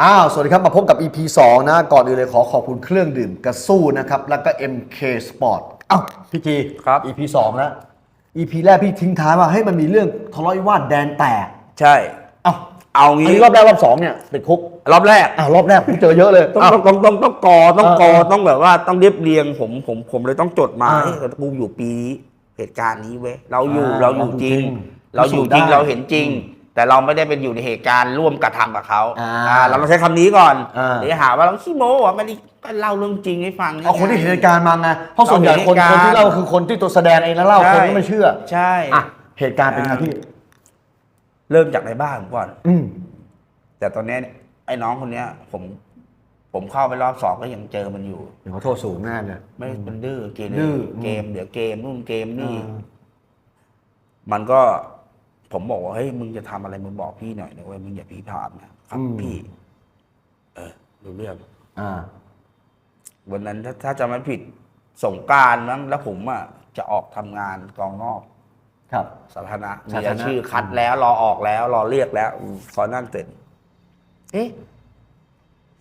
อ้าว สวัสดีครับ มาพบกับ EP 2 นะ ก่อนอื่นเลยขอขอบคุณเครื่องดื่มกระสู้นะครับ แล้วก็ MK Sport อ้าวพี่จีครับ EP 2 แล้ว EP แรกพี่ทิ้งท้ายว่าให้ยมันมีเรื่องทะเลาะวิวาทแดนแตกใช่ อ้าวเอาอันงี้นี้รอบแรกรอบสองเนี่ยติดคุกรอบแรก อ้าวรอบแรกผมเจอเยอะเลยต้องอ้าว ต้องต้องต้องต้องกอต้องกอเออเออต้องแบบว่าต้องเรียบเรียงผมผมผมเลยต้องจดมาอ่าเฮ้ยกูอยู่ปีนี้เหตุการณ์นี้เว้ยเราอยู่อ่าเราอยู่จริง เราเราออยู่ยู่จจริริงงเราเห็นจริง แต่เราไม่ได้เป็นอยู่ในเหตุการณ์ร่วมกระทำกับเขาอ่าอ่าเราต้องใช้คำนี้ก่อนอ่า เดี๋ยวหาว่าเราขี้โม้อะไม่ได้ก็เล่าเรื่องจริงให้ฟัง เอาคนที่เห็นเหตุการณ์มาไงเพราะส่วนใหญ่คนเราคนเห็นเหตุการณ์ที่เล่าคือคนที่ตัวแสดงเองแล้วเล่าคนก็ไม่เชื่อใช่ อะเหตุการณ์เป็นไงพี่ เริ่มจากในบ้านผมก่อน อืมแต่ตอนเนี้ยไอ้น้องคนเนี้ย ผม ผมเข้าไปรอบสองก็ยังเจอมันอยู่ เดี๋ยวเขาโทษสูงแน่เลย ไม่มันดื้อเกมดื้อเกมเดี๋ยวเกมนู่นเกมนี่อ่ามันก็ ผมบอกว่าเฮ้ยมึงจะทำอะไรมึงบอกพี่หน่อยนะเว้ยมึงอย่าพี่พามนะครับพี่ เออรู้เรื่องอ่า วันนั้นถ้าถ้าจะไม่ผิดสงกรารมั้งแล้วผมอะจะออกทำงานกองนอก ครับสาธารณะสามีธารณะอาชื่อคัดแล้ว รอออกแล้ว รอเรียกแล้วพอนั่นเสร็จเอ๊ะ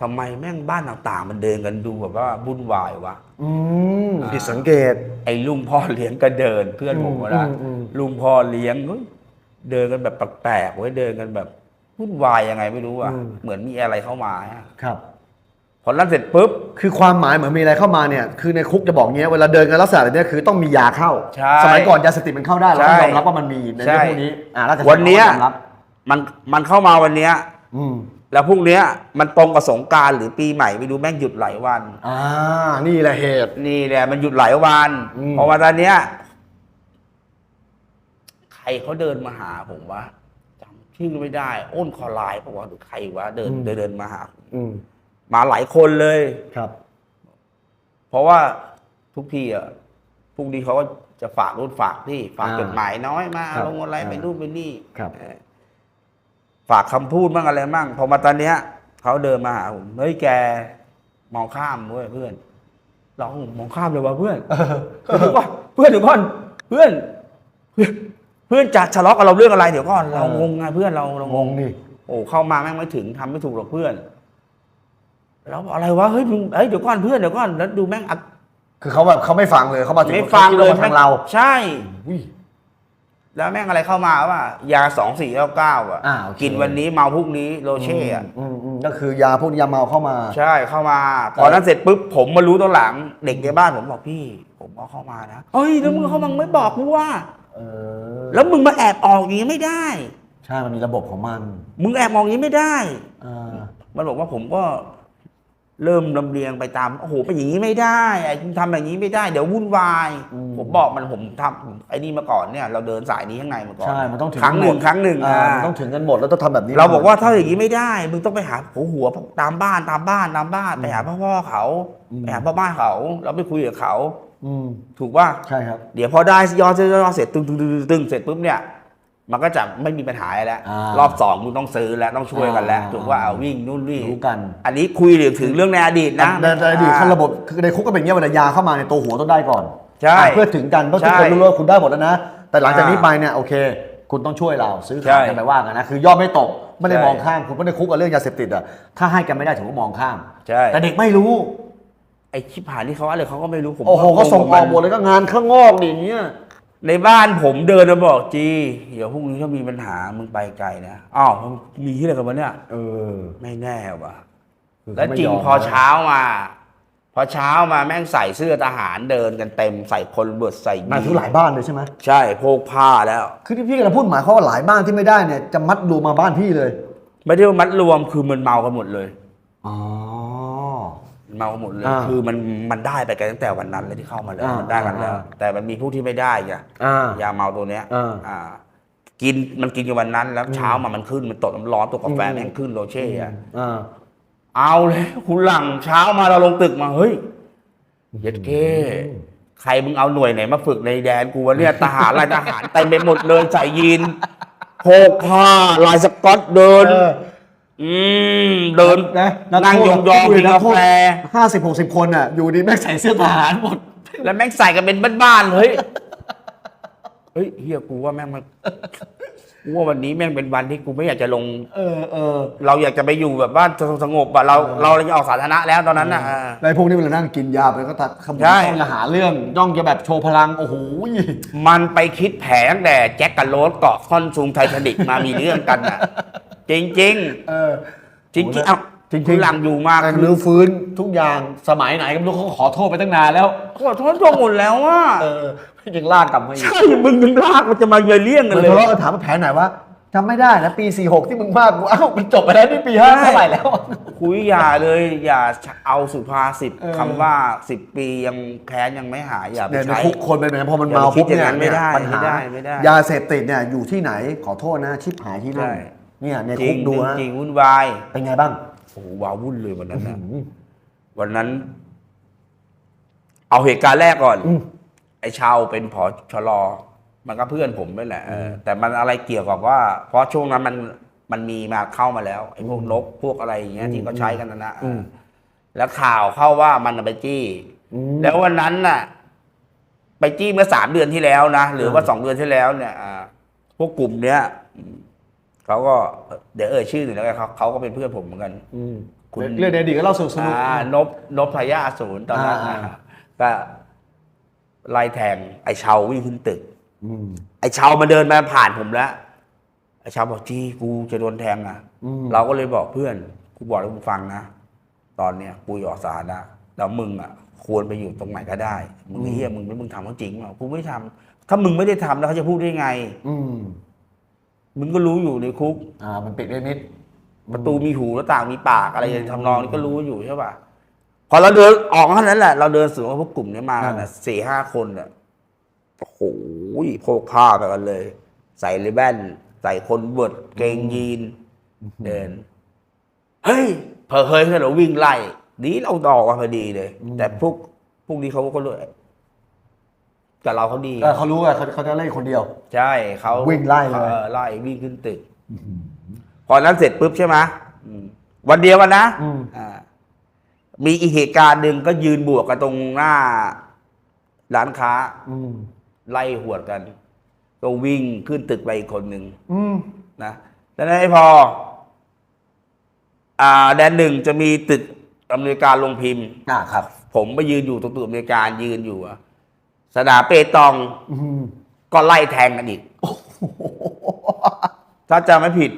ทำไมแม่งบ้านต่างๆ มันเดินกันดูแบบว่าวุ่นวายวะอืมอ่าผิดสังเกต ไอ้ลุงพ่อเลี้ยงก็เดิน เพื่อนผมอะนะอืมอืมลุงพ่อเลี้ยง เฮ้ยเดินกันแบบแปลกๆไว้ยเดินกันแบบวุ่นวายยังไงไม่รู้อะเหมือนมีอะไรเข้ามาอะครับ พอนั่นเสร็จปุ๊บ คือความหมายเหมือนมีอะไรเข้ามาเนี่ยคือในคุกจะบอกเงี้ยเวลาเดินกันลักษณะแบบเนี้ยคือต้องมียาเข้า ใช่สมัยก่อนยาเสพติดมันเข้าได้เราต้องใช่ยอมรับว่ามันมีในเรื่องใช่พวกนี้อ่าราชการวันเนี้ยยอมรับมันมันเข้ามาวันเนี้ย อืมแล้วพรุ่งเนี้ยมันตรงกับสงกรารหรือปีใหม่ไม่รู้แม่งหยุดหลายวัน อ่านี่แหละเหตุ นี่แหละมันหยุดหลายวันอืม เพราะว่าตอนเนี้ยใค รเขาเดินมาหาผมวะจำชื่อไม่ได้ อ้นคอไลน์ปะวะหรือใครวะเดินเดินเดินมาหาอืมมาหลายคนเลย ครับ เพราะว่าทุกทีอะพรุ่งนี้เขาก็จะฝากรุ่นฝากที่ฝากอ่าจดหมายน้อยมาครับลงอะไรไปอ่านู่นไปนี่ครับ เออฝากคำพูดบ้างอะไรบ้างพอมาตอนเนี้ยเขาเดินมาหาผมเฮ้ยแกมองข้ามเว้ยเพื่อนเรามองข้ามเลยวะเพื่อน เดี๋ยวก่อนเพื่อนเดี๋ยวก่อนเพื่อนเพื่อน เพื่อนจะทะเลาะกับเราเรื่องอะไรเดี๋ยวก่อนเรางงไงเพื่อนเราเรางงงงนี่โอ้เข้ามาแม่งไม่ถึงทำไม่ถูกหรอกเพื่อนแล้วอะไรวะเฮ้ยมึงเฮ้ยเดี๋ยวก่อนเพื่อนเดี๋ยวก่อนแล้วดูแม่งอัดคือเขาแบบเขาไม่ฟังเลยเขามาถึงไม่ฟังเลยขาคิดว่ามาทางเรา ใช่อุ้ยแล้วแม่งอะไรเข้ามาว่ายาสองสี่เก้าเก้าอะอ่าโอเคกินวันนี้เมาพรุ่งนี้โรเช่อะอืมอืมก็คือยาพวกนี้ยาเมาเข้ามา ใช่เข้ามาพอนั้นเสร็จปุ๊บผมมารู้ตอนหลัง เด็กในบ้านผมบอกพี่ ผมเอาเข้ามานะเฮ้ยแล้วมึงเข้ามาไม่บอกกูว่า เออแล้วมึงมาแอบออกอย่างนี้ไม่ได้ ใช่ มันมีระบบของมัน มึงแอบออกอย่างนี้ไม่ได้อ่ามันบอกว่าผมก็ เริ่มลำเลียงไปตามโอ้โหไปอย่างนี้ไม่ได้ไอ้คุณทำอย่างนี้ไม่ได้เดี๋ยววุ่นวายผมบอกมันผมทำไอ้นี่มาก่อนเนี่ย เราเดินสายนี้ข้างในมาก่อนใช่ มันต้องถึงครั้งหนึ่งกัมดครั้งหนึ่งอ่าอ่ามันต้องถึงกันหมดแล้วต้องทำแบบนี้เราบอกว่าถ้าอย่างนี้ไม่ได้มึงต้องไปหาหัวหัวตามบ้านตามบ้านตามบ้านไปหาพ่อพ่อเขาอืมไปหาพ่อบ้านเขาเราไปคุยกับเขา อืมถูกป่ะ ใช่ครับ เดี๋ยวพอได้ยอดยอดเสร็จตึงตึงตึงตึงตึงเสร็จปุ๊บเนี่ย มันก็จะไม่มีปัญหาแล้วอ่ารอบสองมึงต้องซื้อแล้วต้องช่วยกันแล้วอ่าถูกว่าเอาวิ่งนู่นวิ่งรู้กัน อันนี้คุยถึงเรื่องในอดีตนะในในอดีตขั้นระบบคือในคุกก็เป็นอย่างเงี้ยเวลายาเข้ามาในยตัวหัวต้องได้ก่อนใช่อะเพื่อถึงกันเพราะทุกคนใช่รู้ว่าคุณได้หมดแล้วนะ แต่หลังจากนี้อ่าไปเนี่ยโอเค คุณต้องช่วยเราซื้อใช่ขายกันไปว่ากันนะคือยอดไม่ตกไม่ได้ใช่มองข้ามคุณไม่ได้คุกกับเรื่องยาเสพติดอะถ้าให้กันไม่ได้ถือว่ามองข้ามใช่แต่เด็กไม่รู้ไอ้ชิบหายที่เขาอะไรเขาก็ไม่รู้ผมโอ้โหก็ก็ส่งบอมัอนกหมดเลยก็งานข้างงอกดิอย่างเงี้ย ในบ้านผมเดินมาบอกจีเดี๋ยวพรุ่งนี้ถ้ามีปัญหามึงไปไกลนะอ้าวมีที่อะไรกันวะเนี่ย เออไม่แน่ว่ะ คือแล้วเขาไม่จริงยมพอนะเช้ามา พอเช้ามาแม่งใส่เสื้อทหารเดินกันเต็มใส่คนเบิดใส่หมายถึงหลายบ้านเลยใช่ไหมใช่โพกผ้าแล้ว คือที่พี่กำลังพูดหมายความว่าหลายบ้านที่ไม่ได้เนี่ยจะมัดรวมมาบ้านพี่เลยไม่ได้ว่ามัดรวมคือมันเมากันหมดเลย อ๋อ เมากันหมดเลยอ่าคือมันมันได้ไปกันตั้งแต่วันนั้นเลยที่เข้ามาแล้วอ่ามันได้กันแล้วอ่าแต่มันมีผู้ที่ไม่ได้ไงอ่ายาเมาตัวเนี้ยอ่าอ่า กินมันกินกันวันนั้น แล้วเช้ามามันขึ้นมันตกน้ำร้อนตัวกาแฟแม่งขึ้นโรเช่อะอ่า เอาเลยคุณหลังเช้ามาเราลงตึกมาเฮ้ยเย็ดเก้ใครมึงเอาหน่วยไหนมาฝึกในแดนกูวะเนี่ยทหารลายทหารเต็มไปหมดเลยใส่ยีนโพกผ้าลายสก๊อตเดิน เออ อืมเดินนะนั่งยองยองๆกินกาแฟห้าสิบหกสิบคนอะ อยู่ดีแม่งใส่เสื้อทหารหมด แล้วแม่งใส่กันเป็นบ้านๆเฮ้ยเฮ้ยเฮียกูว่าแม่งมันกูว่าวันนี้แม่งเป็นวันที่กูไม่อยากจะลง เออเออ เราอยากจะไปอยู่แบบบ้านสงบๆอะเราเออเราจะออกสาธารณะแล้วตอนนั้นน่ะอ่าแล้วไอ้พวกนี้เวลานั่งกินยาไปก็ตัดขบวนใช่ต้องจะหาเรื่องย่องจะแบบโชว์พลังโอ้โหมันไปคิดแผนตั้งแต่แจ็คกับโรสเกาะค่อนซูงไททานิกมามีเรื่องกันอะ จริงเออๆจริงๆเอ้าจริงๆคือหลังอยู่มาแต่คืรื้ออฟื้นทุกอย่างสมัยไหนก็ไม่รู้เขาขอโทษไปตั้งนานแล้วขอโทษตัวหมดแล้วว่าเออยังลากกลับมาอีกใช่มึงถึงลากมันจะมาเยยเลี่ยงกันมันเลยทะเลาะกันถามว่าแผนไหนวะจำไม่ได้นะปี 46 ที่มึงมากกูอ้าวมันจบไปแล้วนี่ปีห้าใช่เท่าไหร่แล้ว คุยอย่าเลยอย่าเอาสุภาษิตเออคำว่าสิบปียังแค้นยังไม่หายอย่าไปเนี่ยในใช้คุกคนเป็นแบบนั้นพอมันอย่าเมาไปคิดปุ๊บอย่างเนี่ยนั้นไม่ได้ปัญหาไม่ได้ไม่ได้ยาเสพติดเนี่ยอยู่ที่ไหนขอโทษนะชิบหายที่นั่นใช่ เนี่ยในจริคุงกดูฮะจริงวุ่นวายเป็นไงบ้าง โอ้โหว้าวุ่นเลยวันนั้นนะวันนั้น เอาเหตุการณ์แรกก่อน อืม ไอ้ชาวเป็นผอชลอมันก็เพื่อนผมนั่นแหละเออแต่มันอะไรเกี่ยวกับว่า เพราะช่วงนั้นมันมันมีมาเข้ามาแล้วไอ้พวกนกพวกอะไรอย่างเงี้ยที่เขาใช้กันนะนะอืม แล้วข่าวเข้าว่ามันไปจี้ อืม แล้ววันนั้นน่ะ ไปจี้เมื่อสามเดือนที่แล้วนะหรือว่าสองเดือนที่แล้วเนี่ยอ่าพวกกลุ่มเนี้ยอืม เขาก็เดี๋ยวเอ่ยชื่อหนึ่งแล้วกันเขาเขาก็เป็นเพื่อนผมเหมือนกันอืมคุณเรื่องในอดีตก็เล่าสนุกสนุกอ่านบนบทายาอสูรตอนนั้นอ่านะก็ไล่แทง ไอ้เชาวิ่งขึ้นตึกอืมไอ้เชามาเดินมาผ่านผมแล้วไอ้เชาบอกจี้กูจะโดนแทงอะอืมเราก็เลยบอกเพื่อนกูบอกให้มึงฟังนะตอนเนี้ยกูอยู่ออกสาธารณะแล้วมึงอะ ควรไปอยู่ตรงไหนก็ได้ มึงเฮียมึงแล้วมึงทำเขาจริงเปล่ากูไม่ได้ทำถ้ามึงไม่ได้ทำแล้วเขาจะพูดได้ไง อื มมึงก็รู้อยู่ในคุก อ่า มันปิดได้นิด ประตูมีหูแล้วต่างมีปากอะไรอย่างทำนองนี้ก็รู้อยู่ใช่ป่ะพอเราเดินออกเท่านั้นแหละ เราเดินสวนกับพวกกลุ่มนี้มากันน่ะสี่ห้าคนเนี่ยโอ้โหโพกผ้าไปกันเลย ใส่เลแว่นใส่คนเวิร์ดเกงยีน เดิน เฮ้ยเพอเฮ้ยเราวิ่งไล่ดีเราดอกมาพอดีเลย แต่พวกพวกนี้เขาก็เลย กับเราเขาดีเออเขารู้ว่าเขาเขาจะเล่นคนเดียว ใช่เขาวิ่งไล่เลย ออไล่วิ่งขึ้นตึก พอนั้นเสร็จปุ๊บใช่ไหมอืมวันเดียวกันนะอืมอ่ามีอีกเหตุการณ์หนึ่งก็ยืนบวกกันตรงหน้า ร้านค้า อืมไล่หวดกัน ก็วิ่งขึ้นตึกไปอีกคนหนึ่ง อืมนะแล้วนั้นไม่พอ อ่า แดนหนึ่งจะมีตึกอำนวยการลงพิมพ์ อ่าครับ ผมไปยืนอยู่ตรงตึกอำนวยการยืนอยู่อะ สนามเปตองอืมก็ไล่แทงกันอีก ถ้าจำไม่ผิด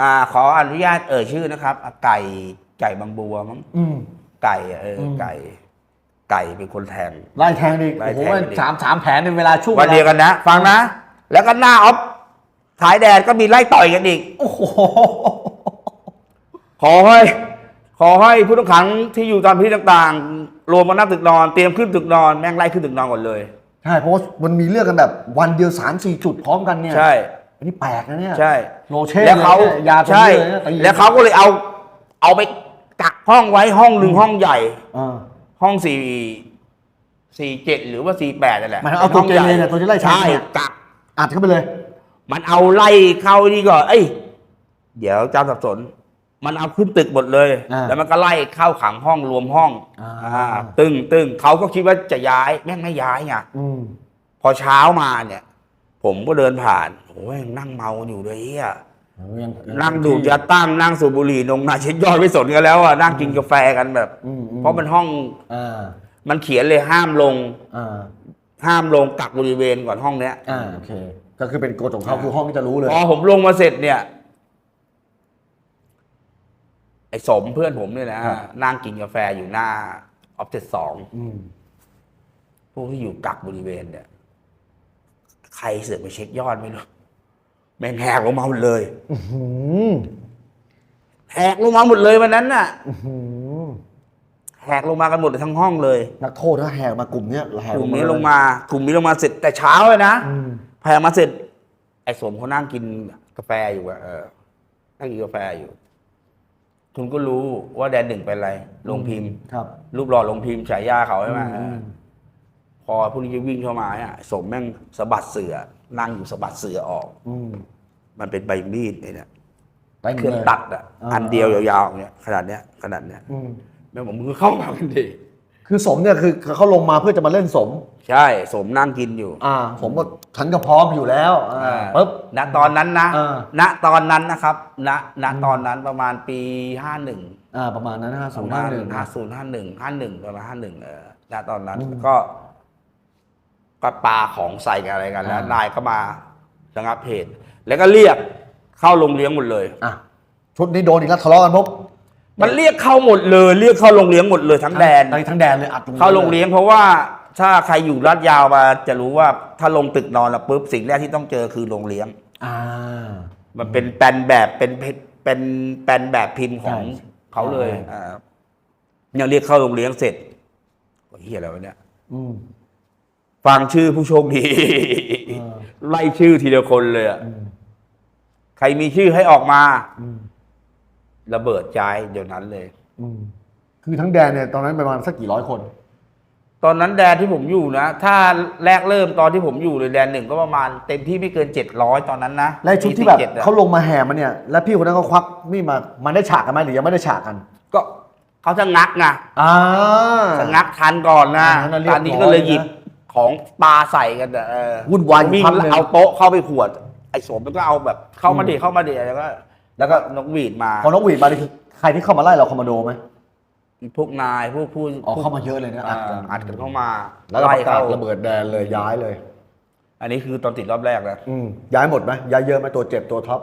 อ่า ขออนุญาตเอ่ยชื่อนะครับอะไก่ไก่บางบัวมั้งอืม ไก่อะเอออม ไก่ ไก่เป็นคนแทง ไล่แทงอีกไล่โอ้โหแทงอีกสามสามแผลในเวลาช่วงวันเดียวกันนะ ฟังนะ แล้วก็หน้าออฟท้ายแดนก็มีไล่ต่อยกันอีก โอ้โหขอให้ ขอให้ผู้ต้องขังที่อยู่ตามที่ต่างๆ รวมมานั่งตึกนอน เตรียมขึ้นตึกนอน แม่งไล่ขึ้นตึกนอนก่อนเลย ใช่เพราะว่ามันมีเรื่องกันแบบวันเดียวสามสี่จุดพร้อมกันเนี่ยใช่ อันนี้แปลกนะเนี่ยใช่ โรเช่แล้วเขาลยนี่ยยาตัวใช่นี้เลยนะตีแล้วเขาก็เลยเอา เอาไปกักห้องไว้ห้องหนึ่งห้องใหญ่ อ่า ห้องสี่สี่เจ็ดหรือว่าสี่แปดนั่นแหละหมายถึงเอาตัวเกเรเนี่ยตัวที่ไล่แทงใช่เนี่ย กัก อัดเข้าไปเลย มันเอาไล่เข้านี่ก่อน เอ้ย เดี๋ยวเจ้าสับสน มันเอาขึ้นตึกหมดเลย อ่าแล้วมันก็ไล่เข้าขังห้องรวมห้องอ่า อ่าตึงตึงเขาก็คิดว่าจะย้ายแม่งไม่ย้ายไงอืมพอเช้ามาเนี่ย ผมก็เดินผ่านโอ้ยนั่งเมาอยู่เลยเฮียโอ้ยังยังนั่งดูดยาตั้งนั่งสูบบุหรี่นงนาเช็ดยอดไม่สนกันแล้วอะนั่งกินกาแฟกันแบบ อืมอืมเพราะมันห้องอ่ามันเขียนเลยห้ามลง อ่าห้ามลงกักบริเวณก่อนห้องเนี้ย อ่าโอเค ก็คือเป็นกฎของเขาคือห้องที่จะรู้เลย พอผมลงมาเสร็จเนี่ย ไอ้สมเพื่อนผมเนี่ยนะนั่งกินกาแฟอยู่หน้าออฟเซตสองอืมพวกที่อยู่กักบริเวณเนี่ย ใครเสือกไปเช็คยอดไม่รู้แม่งแหกลงมาหมดเลยอื้อหือแหกลงมาหมดเลยวันนั้นน่ะอื้อหือแหกลงมากันหมดเลยทั้งห้องเลย นักโทษถ้าแหกมากลุ่มเนี้ยแหกกลุ่มนี้เยลงมากลุ่มนี้ลงมาเสร็จแต่เช้าเลยนะอืมแพงมาเสร็จ ไอ้สมเขานั่งกินกาแฟอยู่อะเออนั่งกินกาแฟอยู่ คุณก็รู้ว่าแดนหนึ่งเป็นอะไรลงพิมพ์ ครับ รูปหล่อลงพิมพ์ฉายาเขาใช่ไหมอืมเออพอพวกนี้จะวิ่งเข้ามาเนี่ยสมแม่งสะบัดเสือ นั่งอยู่สะบัดเสือออก อืมมันเป็นใบมีดเนี่ยไปหมเครื่องลย ตัดอะ อ่า อันเดียวยาวๆเนี่ยขนาดเนี้ยขนาดเนี้ยอืมแม่งบอกมึงก็เข้ามากันดิ คือสมเนี่ยคือเขาลงมาเพื่อจะมาเล่นสม ใช่สมนั่งกินอยู่อ่า ผมก็ฉันก็พร้อมอยู่แล้วอ่าปุ๊บ ณตอนนั้นนะ เออ ณตอนนั้นนะครับ ณ ณตอนนั้นประมาณปีห้าหนึ่ง อ่าประมาณนั้นนะฮะสศูองนย์ห้าห้าหหนึ่นึ่งงห้าศูนย์ห้าหนึ่งห้าหนึ่งประมาณห้าหนึ่งเออณตอนนั้นอืมก็ก็ปาของใส่กันอะไรกันแล้วอ่านนายก็มาระงับเหตุแล้วก็เรียกเข้าโรงเลี้ยงหมดเลย อะชุดนี้โดนอีกแล้วทะเลาะกันปุ๊บ มันเรียกเข้าหมดเลย เรียกเข้าโรงเลี้ยงหมดเลยทั้งแดน ทั้งทั้งแดนเลยอัดเข้าโรงเลี้ยงเพราะว่าถ้าใครอยู่ลาดยาวมาจะรู้ว่าถ้าลงตึกนอนแล้วปุ๊บสิ่งแรกที่ต้องเจอคือโรงเลี้ยง อ่า มันเป็นแปลนแบบเป็นเพเป็นแปลนแบบพิมพ์ของใช่เขาเลย อ่าอ่าเนี่ยเรียกเข้าโรงเลี้ยงเสร็จโอ้ยเฮียอะไรวะเนี่ยอืมฟังชื่อผู้โชคดีเออไล่ชื่อทีละคนเลยอะอืมใครมีชื่อให้ออกมาอืม ระเบิดใจายเดี๋ยวนั้นเลย อืมคือทั้งแดนเนี่ยตอนนั้นประมาณสักกี่ร้อยคน ตอนนั้นแดนที่ผมอยู่นะ ถ้าแรกเริ่มตอนที่ผมอยู่เลยแดนหนึ่งก็ประมาณเต็มที่ไม่เกินเจ็ดร้อยตอนนั้นนะและไอ้ชุดที่แบบ47อะเขาลงมาแห่มันเนี่ย แล้วพี่คนนั้นก็ควักมีดมามันได้ฉากกันไหมหรือยังไม่ได้ฉากกันก็เขาจะงักไงอ่า จะงักทันก่อนนะอ่านั่นเรียบตอนนี้ก็เลยร้อยนะหยิบของปลาใส่กันอะเออวุ่นวายอยู่วิ่งพักหนึ่ง เอาโต๊ะเข้าไปขวด ไอ้สมมันก็เอาแบบเข้ามาดิเข้ามาดิแล้วก็ แล้วก็นกหวีดมาพอนกหวีดมานี่คือใครที่เข้ามาไล่เราคอมมานโดไหมพวกนายพวกผู้อ๋อเข้ามาเยอะเลยนะอัอ่าดกันอัดกันเข้ามาแล้วก็ประกาศเข้าระเบิดแดนเลยย้ายเลย อันนี้คือตอนติดรอบแรกนะอืมย้ายหมดไหมย้ายเยอะไหมตัวเจ็บตัวท็อป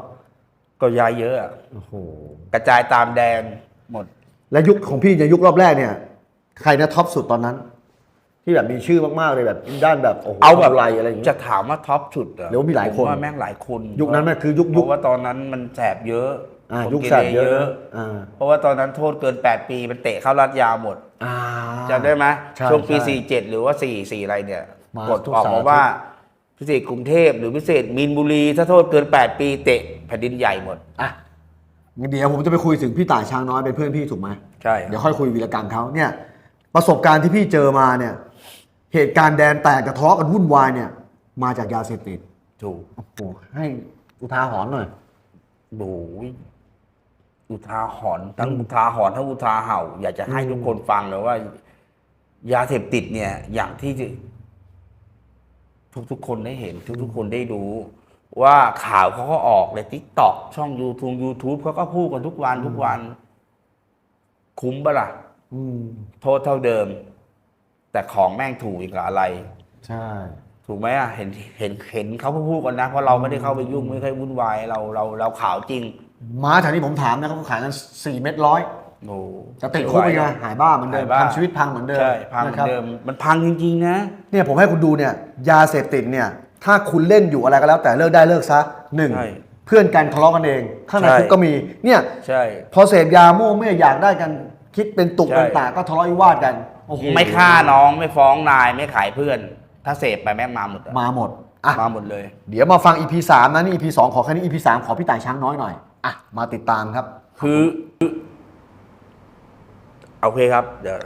ก็ย้ายเยอะอะโอ้โหกระจายตามแดนหมด และยุคของพี่ในยยุครอบแรกเนี่ย ใครนะท็อปสุดตอนนั้น ที่แบบมีชื่อมากๆเลยแบบด้านแบบโอ้โหเอาแบบไรอะไรอย่างเงี้จะยถามว่าท็อปสุดเหรอหรือว่ามีหลายคน ผว่าแม่งหลายคนยุคนั้นมันคือยุคเพยุค ราะว่าตอนนั้นมันแสบเยอะอ่าคนยุคเกแสบเรเยอะนะอ่าเพราะว่าตอนนั้นโทษเกิน 8 ปีมันเตะเข้ารัดยาวหมดอ่า จำได้ไหมใช่ช่วงปี ใช่47 หรือว่า 4 4 อะไรเนี่ยมากดทุกออกสามาทุกว่าพิเศษกรุงเทพหรือพิเศษมีนบุรี ถ้าโทษเกิน 8 ปีเตะแผ่นดินใหญ่หมด อะงั้นเดี๋ยวผมจะไปคุยถึงพี่ต่ายช้างน้อยเป็นเพื่อนพี่ถูกไหมใช่ เดี๋ยวค่อยคุยวีรกรรมเขาเนี่ย ประสบการณ์ที่พี่เจอมาเนี่ย เหตุการณ์แดนแตกกระทะกันวุ่นวายเนี่ย มาจากยาเสพติดถูกโอ้โหให้อุทาหรณ์หน่อยโอ้ยอุทาหรณ์ทั้งอุทาหรณ์ทั้งอุทาเห่า อยากจะให้ทุกคนฟังเลยว่า ยาเสพติดเนี่ย อย่างที่จะทุกๆคนได้เห็น ทุกๆคนได้รู้ ว่าข่าวเขาก็ออกในทิกตอกช่องยูทูบยูทูบเขาก็พูดกันทุกวันทุกวัน คุ้มปะล่ะอืมโทษเท่าเดิม แต่ของแม่งถูกอีกกับอะไร ใช่ ถูกไหมอะเห็นเห็นเห็นเขาพูดกันนะเพราะเราไม่ได้เข้าไปยุ่งไม่เคยวุ่นวายเราเราเราข่าวจริง ม้าแถวนี้ผมถามนะเขาขายกันสี่เม็ดร้อยโอ้จะติดคุกไปไงหายบ้าเหมือนเดิมหายบ้าพังชีวิตพังเหมือนเดิมใช่พังเหมืนะอครับนเดิมมันพังจริงๆนะเนี่ยผมให้คุณดูเนี่ย ยาเสพติดเนี่ย ถ้าคุณเล่นอยู่อะไรก็แล้ว แต่เลิกได้เลิกซะหนึ่งใช่เพื่อนกันทะเลาะกันเองข้างในใช่คุกก็มีเนี่ยใช่พอเสพยาโม่ไม่อยากได้กันคิดเป็นตุกใช่เป็นตาก็ทะเลาะวิวาทกัน โอ้โหไม่ฆ่าน้องไม่ฟ้องนายไม่ขายเพื่อน ถ้าเสพไปแม่งมาหมดอะมาหมดอะมาหมดเลย เดี๋ยวมาฟัง EP 3นะนี่ EP 2 ขอแค่นี้ EP 3 ขอพี่ต่ายช้างน้อยหน่อยอะมาติดตามครับ คือโอเคครับ เดี๋ยว